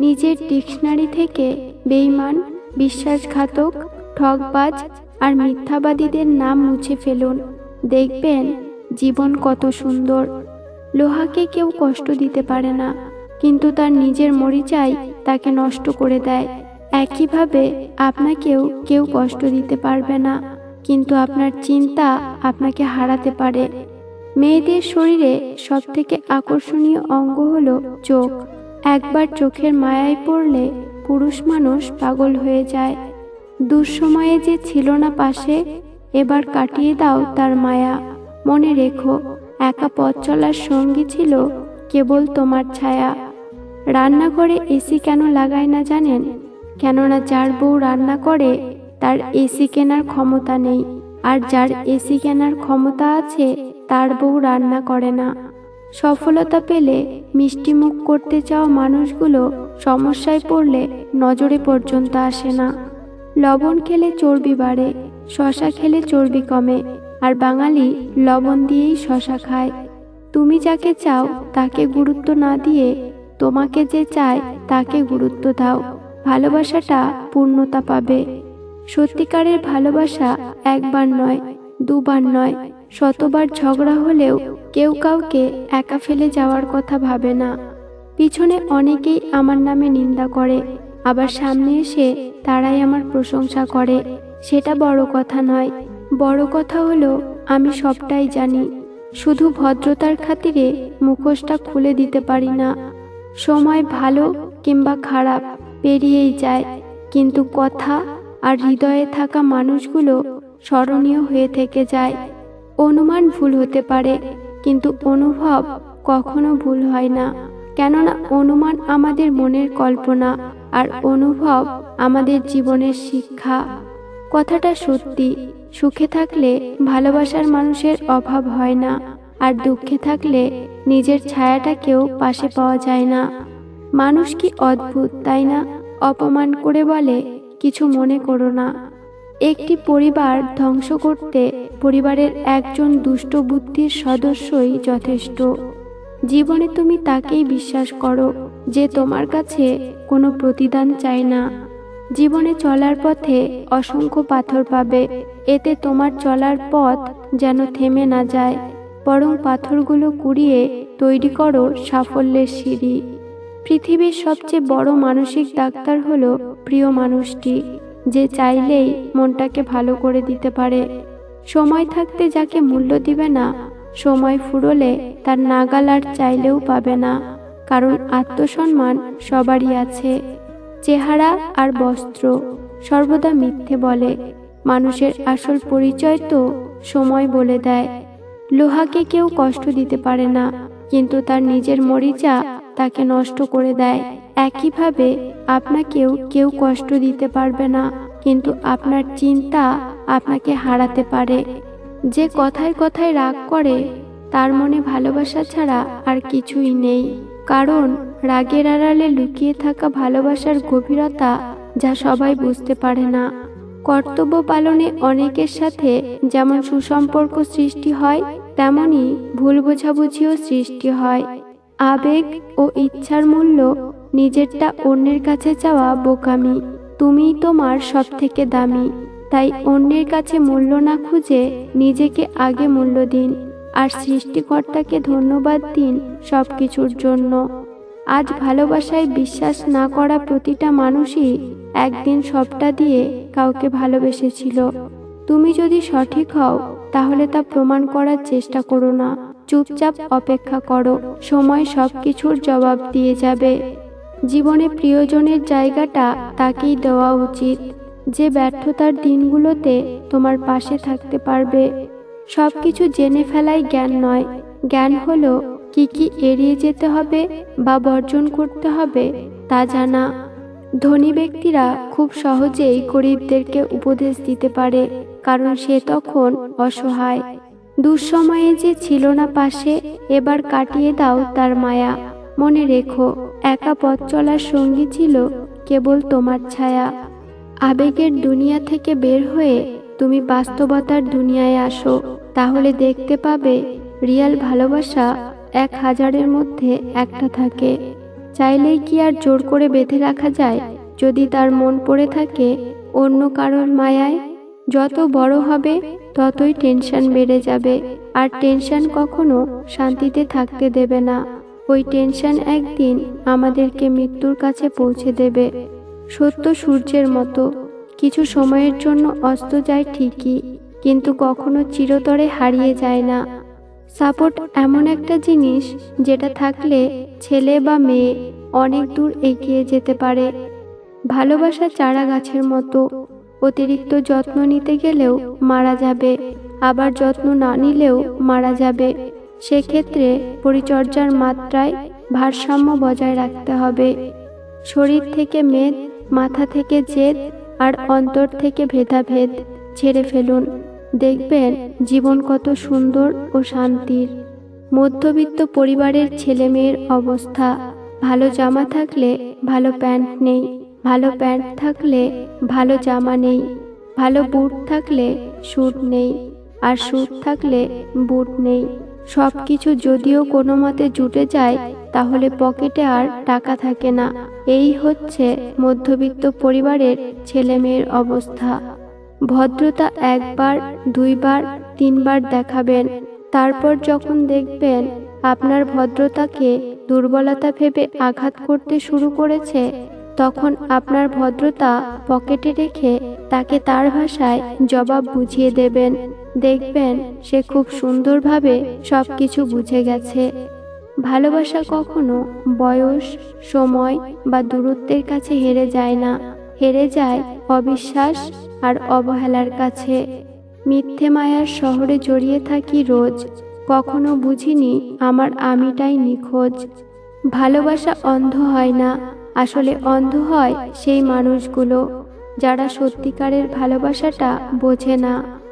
নিজের ডিকশনারি থেকে বেইমান বিশ্বাসঘাতক ঠকবাজ আর মিথ্যাবাদীদের নাম মুছে ফেলুন। দেখবেন জীবন কত সুন্দর। লোহাকে কেউ কষ্ট দিতে পারে না, কিন্তু তার নিজের মরিচাই তাকে নষ্ট করে দেয়। একইভাবে আপনাকেও কেউ কষ্ট দিতে পারবে না, কিন্তু আপনার চিন্তা আপনাকে হারাতে পারে। মেয়েদের শরীরে সবথেকে আকর্ষণীয় অঙ্গ হলো চোখ। একবার চোখের মায়ায় পড়লে পুরুষ মানুষ পাগল হয়ে যায়। দুঃসময়ে যে ছিল না পাশে, এবার কাটিয়ে দাও তার মায়া। মনে রেখো, একা পথ চলার সঙ্গী ছিল কেবল তোমার ছায়া। রান্নাঘরে এসি কেন লাগায় না জানেন? কেননা যার বউ রান্না করে, তার এসি কেনার ক্ষমতা নেই। আর যার এসি কেনার ক্ষমতা আছে, তার বউ রান্না করে না। সফলতা পেলে মিষ্টি মুখ করতে চাওয়া মানুষগুলো সমস্যায় পড়লে নজরে পর্যন্ত আসে না। লবণ খেলে চর্বি বাড়ে, শশা খেলে চর্বি কমে, আর বাঙালি লবণ দিয়েই শশা খায়। তুমি যাকে চাও তাকে গুরুত্ব না দিয়ে তোমাকে যে চায় তাকে গুরুত্ব দাও। ভালোবাসাটা পূর্ণতা পাবে। সত্যিকারের ভালোবাসা একবার নয়, দুবার নয়, শতবার ঝগড়া হলেও কেউ কাউকে একা ফেলে যাওয়ার কথা ভাবে না। পিছনে অনেকেই আমার নামে নিন্দা করে, আবার সামনে এসে তারাই আমার প্রশংসা করে। সেটা বড় কথা নয়। বড় কথা হলো, আমি সবটাই জানি। শুধু ভদ্রতার খাতিরে মুখোশটা খুলে দিতে পারি না। সময় ভালো কিংবা খারাপ পেরিয়েই যায়, কিন্তু কথা আর হৃদয়ে থাকা মানুষগুলো স্মরণীয় হয়ে থেকে যায়। অনুমান ভুল হতে পারে কিন্তু অনুভব কখনো ভুল হয় না। কেননা অনুমান আমাদের মনের কল্পনা আর অনুভব আমাদের জীবনের শিক্ষা। কথাটা সত্যি, সুখে থাকলে ভালোবাসার মানুষের অভাব হয় না আর দুঃখে থাকলে নিজের ছায়াটাকেও পাশে পাওয়া যায় না। মানুষ কি অদ্ভুত, তাই না? অপমান করে বলে, কিছু মনে করো না। একটি পরিবার ধ্বংস করতে পরিবারের একজন দুষ্ট বুদ্ধির সদস্যই যথেষ্ট। জীবনে তুমি তাকেই বিশ্বাস করো যে তোমার কাছে কোনো প্রতিদান চায় না। জীবনে চলার পথে অসংখ্য পাথর পাবে। এতে তোমার চলার পথ যেন থেমে না যায়। বরং পাথরগুলো কুড়িয়ে তৈরি করো সাফল্যের সিঁড়ি। পৃথিবীর সবচেয়ে বড় মানসিক ডাক্তার হলো প্রিয় মানুষটি, যে চাইলেই মনটাকে ভালো করে দিতে পারে। সময় থাকতে যাকে মূল্য দিবে না, সময় ফুরলে তার নাগাল আর চাইলেও পাবে না, কারণ আত্মসম্মান সবারই আছে। চেহারা আর বস্ত্র সর্বদা মিথ্যে বলে, মানুষের আসল পরিচয় তো সময় বলে দেয়। লোহাকে কেউ কষ্ট দিতে পারে না, কিন্তু তার নিজের মরিচা তাকে নষ্ট করে দেয়। একইভাবে আপনাকেও কেউ কষ্ট দিতে পারবে না, কিন্তু আপনার চিন্তা আপনাকে হারাতে পারে। যে কথায় কথায় রাগ করে, তার মনে ভালোবাসা ছাড়া আর কিছুই নেই। কারণ, রাগের আড়ালে লুকিয়ে থাকা ভালোবাসার গভীরতা যা সবাই বুঝতে পারে না। কর্তব্য পালনে অনেকের সাথে যেমন সুসম্পর্ক সৃষ্টি হয়, তেমনি ভুল বোঝাবুঝিও সৃষ্টি হয়। আবেগ ও ইচ্ছার মূল্য নিজেরটা অন্যের কাছে চাওয়া বোকামি। তুমিই তোমার সব থেকে দামি। তাই অন্যের কাছে মূল্য না খুঁজে নিজেকে আগে মূল্য দিন আর সৃষ্টিকর্তাকে ধন্যবাদ দিন সব কিছুর জন্য। আজ ভালোবাসায় বিশ্বাস না করা প্রতিটা মানুষই একদিন সবটা দিয়ে কাউকে ভালোবেসেছিল। তুমি যদি সঠিক হও, তাহলে তা প্রমাণ করার চেষ্টা করো না। চুপচাপ অপেক্ষা করো, সময় সব কিছুর জবাব দিয়ে যাবে। জীবনে প্রিয়জনের জায়গাটা তাকেই দেওয়া উচিত। যে ব্যর্থতার দিনগুলোতে তোমার পাশে থাকতে পারবে সব কিছু জেনে ফেলাই জ্ঞান নয়। জ্ঞান হলো কি কি এড়িয়ে যেতে হবে বা বর্জন করতে হবে তা জানা। ধনী ব্যক্তিরা খুব সহজেই গরিবদেরকে উপদেশ দিতে পারে, কারণ সে তখন অসহায়। দুঃসময়ে যে ছিল না পাশে, এবার কাটিয়ে দাও তার মায়া। মনে রেখো, একা পথ চলার সঙ্গী ছিল কেবল তোমার ছায়া। আবেগের দুনিয়া থেকে বের হয়ে তুমি বাস্তবতার দুনিয়ায় আসো, তাহলে দেখতে পাবে রিয়াল ভালোবাসা এক হাজারের মধ্যে একটা থাকে। চাইলেই কি আর জোর করে বেঁধে রাখা যায় যদি তার মন পড়ে থাকে অন্য কারোর মায়ায়? যত বড় হবে, ততই টেনশন বেড়ে যাবে, আর টেনশন কখনো শান্তিতে থাকতে দেবে না। ওই টেনশন একদিন আমাদেরকে মৃত্যুর কাছে পৌঁছে দেবে। সত্য সূর্যের মতো। কিছু সময়ের জন্য অস্ত যায় ঠিকই, কিন্তু কখনো চিরতরে হারিয়ে যায় না। সাপোর্ট এমন একটা জিনিস যেটা থাকলে ছেলে বা মেয়ে অনেক দূর এগিয়ে যেতে পারে। ভালোবাসা চারা গাছের মতো। অতিরিক্ত যত্ন নিতে গেলেও মারা যাবে, আবার যত্ন না নিলেও মারা যাবে। সেক্ষেত্রে পরিচর্যার মাত্রায় ভারসাম্য বজায় রাখতে হবে। শরীর থেকে মেদ মাথা থেকে জেদ আর অন্তর থেকে ভেদাভেদ ছেড়ে ফেলুন। দেখবেন জীবন কত সুন্দর ও শান্তির। মধ্যবিত্ত পরিবারের ছেলে মেয়ের অবস্থা। ভালো জামা থাকলে ভালো প্যান্ট নেই, ভালো প্যান্ট থাকলে ভালো জামা নেই, ভালো বুট থাকলে স্যুট নেই, আর স্যুট থাকলে বুট নেই। সব কিছু যদিও কোনো মতে জুটে যায় তাহলে পকেটে আর টাকা থাকে না। এই হচ্ছে মধ্যবিত্ত পরিবারের ছেলে মেয়ের অবস্থা। ভদ্রতা একবার, দুইবার, তিনবার দেখাবেন। তারপর যখন দেখবেন আপনার ভদ্রতাকে দুর্বলতা ভেবে আঘাত করতে শুরু করেছে, তখন আপনার ভদ্রতা পকেটে রেখে তাকে তার ভাষায় জবাব বুঝিয়ে দেবেন। দেখবেন সে খুব সুন্দরভাবে সব কিছু বুঝে গেছে। ভালোবাসা কখনো বয়স, সময় বা দূরত্বের কাছে হেরে যায় না। হেরে যায় অবিশ্বাস আর অবহেলার কাছে। মিথ্যে মায়ার শহরে জড়িয়ে থাকি রোজ। কখনো বুঝিনি আমার আমিটাই নিখোঁজ। ভালোবাসা অন্ধ হয় না। আসলে অন্ধ হয় সেই মানুষগুলো, যারা সত্যিকারের ভালোবাসাটা বোঝে না।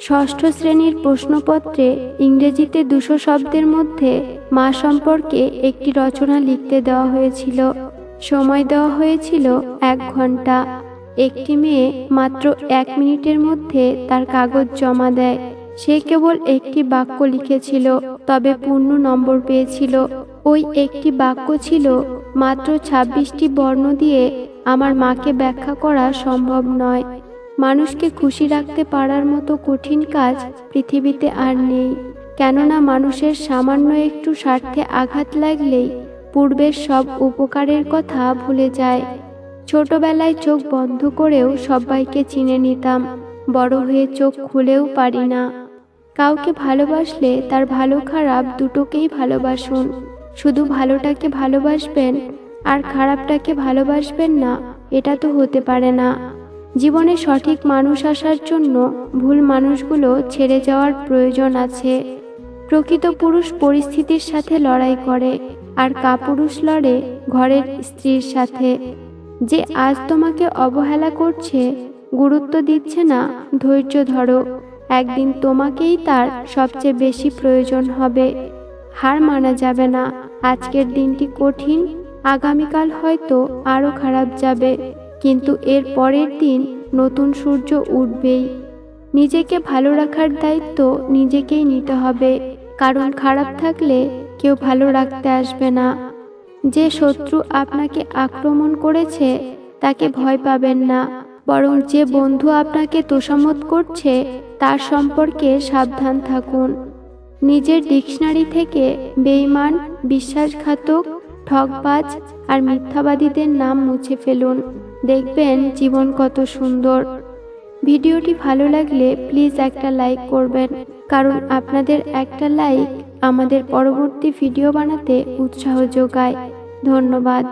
ষষ্ঠ শ্রেণির প্রশ্নপত্রে ইংরেজিতে দুশো শব্দের মধ্যে মা সম্পর্কে একটি রচনা লিখতে দেওয়া হয়েছিল। সময় দেওয়া হয়েছিল এক ঘণ্টা। একটি মেয়ে মাত্র এক মিনিটের মধ্যে তার কাগজ জমা দেয়। সে কেবল একটি বাক্য লিখেছিল, তবে পূর্ণ নম্বর পেয়েছিল। ওই একটি বাক্য ছিল, মাত্র ছাব্বিশটি বর্ণ দিয়ে আমার মাকে ব্যাখ্যা করা সম্ভব নয়। মানুষকে খুশি রাখতে পারার মতো কঠিন কাজ পৃথিবীতে আর নেই। কেননা মানুষের সামান্য একটু স্বার্থে আঘাত লাগলেই পূর্বের সব উপকারের কথা ভুলে যায়। ছোটবেলায় চোখ বন্ধ করেও সবাইকে চিনে নিতাম, বড় হয়ে চোখ খুলেও পারি না। কাউকে ভালোবাসলে তার ভালো খারাপ দুটোকেই ভালোবাসুন। শুধু ভালোটাকে ভালোবাসবেন আর খারাপটাকে ভালোবাসবেন না, এটা তো হতে পারে না। জীবনে সঠিক মানুষ আসার জন্য ভুল মানুষগুলো ছেড়ে যাওয়ার প্রয়োজন আছে। প্রকৃত পুরুষ পরিস্থিতির সাথে লড়াই করে, আর কাপুরুষ লড়ে ঘরের স্ত্রীর সাথে। যে আজ তোমাকে অবহেলা করছে, গুরুত্ব দিচ্ছে না, ধৈর্য ধরো, একদিন তোমাকেই তার সবচেয়ে বেশি প্রয়োজন হবে। হার মানা যাবে না, আজকের দিনটি কঠিন, আগামীকাল হয়তো আরও খারাপ যাবে। কিন্তু এর পরের দিন নতুন সূর্য উঠবেই। নিজেকে ভালো রাখার দায়িত্ব নিজেকেই নিতে হবে, কারণ খারাপ থাকলে কেউ ভালো রাখতে আসবে না। যে শত্রু আপনাকে আক্রমণ করেছে, তাকে ভয় পাবেন না, বরং যে বন্ধু আপনাকে তোষামত করছে, তার সম্পর্কে সাবধান থাকুন। নিজের ডিকশনারি থেকে বেইমান, বিশ্বাসঘাতক ঠকবাজ আর মিথ্যাবাদীদের নাম মুছে ফেলুন। দেখবেন জীবন কত সুন্দর। ভিডিওটি ভালো লাগলে প্লিজ একটা লাইক করবেন, কারণ আপনাদের একটা লাইক আমাদের পরবর্তী ভিডিও বানাতে উৎসাহ যোগায়। ধন্যবাদ।